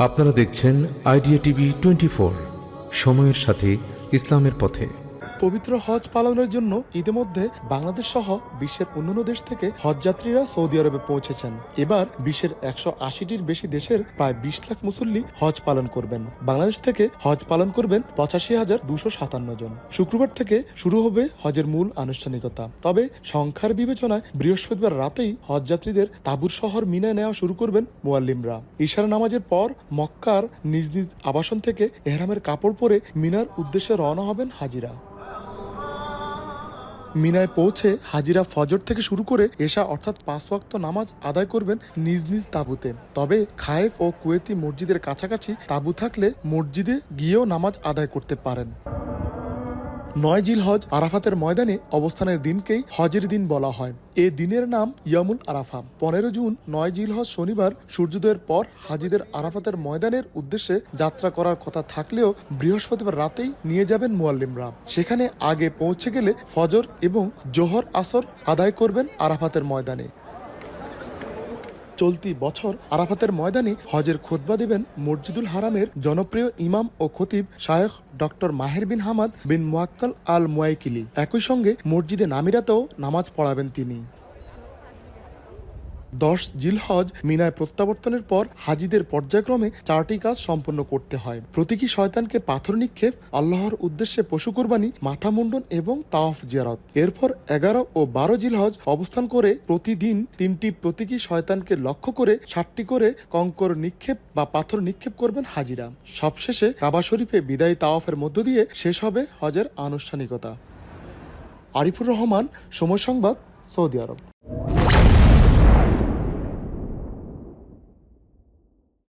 আপনারা দেখছেন idea TV twenty সময়ের সাথে ইসলামের পথে। পবিত্র হজ পালনের জন্য ইতিমধ্যে বাংলাদেশ সহ বিশ্বের অন্যান্য দেশ থেকে হজযাত্রীরা সৌদি আরবে পৌঁছেছেন। এবার বিশ্বের একশো আশিটির বেশি দেশের প্রায় বিশ লাখ মুসল্লি হজ পালন করবেন। বাংলাদেশ থেকে হজ পালন করবেন পঁচাশি হাজার দুশো সাতান্ন জন। শুক্রবার থেকে শুরু হবে হজের মূল আনুষ্ঠানিকতা। তবে সংখ্যার বিবেচনায় বৃহস্পতিবার রাতেই হজযাত্রীদের তাবুর শহর মিনায় নেওয়া শুরু করবেন মোয়াল্লিমরা। ইশারা নামাজের পর মক্কার নিজ নিজ আবাসন থেকে এহরামের কাপড় পরে মিনার উদ্দেশ্যে রওনা হবেন হাজিরা। মিনায় পৌঁছে হাজিরা ফজর থেকে শুরু করে এশা অর্থাৎ পাঁচ ওয়াক্ত নামাজ আদায় করবেন নিজ নিজ তাঁবুতে। তবে খায়েফ ও কুয়েতি মসজিদের কাছাকাছি তাঁবু থাকলে মসজিদে গিয়েও নামাজ আদায় করতে পারেন। নয় জিল হজ আরাফাতের ময়দানে অবস্থানের দিনকেই হজের দিন বলা হয়। এ দিনের নাম ইয়ামুল আরাফা। পনেরো জুন, নয় জিল হজ শনিবার, সূর্যোদয়ের পর হাজিদের আরাফাতের ময়দানের উদ্দেশ্যে যাত্রা করার কথা থাকলেও বৃহস্পতিবার রাতেই নিয়ে যাবেন মুয়াল্লিমরা। সেখানে আগে পৌঁছে গেলে ফজর এবং জোহর আসর আদায় করবেন আরাফাতের ময়দানে। চলতি বছর আরাফাতের ময়দানে হজের খোদবা দেবেন মসজিদুল হারামের জনপ্রিয় ইমাম ও খতিব শায়েখ ডক্টর মাহের বিন হামাদ বিন মোয়াক্কাল আল মোয়াইকিলি। একই সঙ্গে মসজিদে নামিরাতেও নামাজ পড়াবেন তিনি। দশ জিলহজ মিনায় প্রত্যাবর্তনের পর হাজিদের পর্যায়ক্রমে চারটি কাজ সম্পন্ন করতে হয়। প্রতীকী শয়তানকে পাথর নিক্ষেপ, আল্লাহর উদ্দেশ্যে পশু কোরবানি, মাথা মুন্ডন এবং তাওয়াফ জিয়ারত। এরপর এগারো ও বারো জিলহজ অবস্থান করে প্রতিদিন তিনটি প্রতীকী শয়তানকে লক্ষ্য করে ষাটটি করে কঙ্কর নিক্ষেপ বা পাথর নিক্ষেপ করবেন হাজিরা। সবশেষে কাবা শরীফে বিদায়ী তাওয়াফের মধ্য দিয়ে শেষ হবে হজের আনুষ্ঠানিকতা। আরিফুর রহমান, সময় সংবাদ, সৌদি আরব।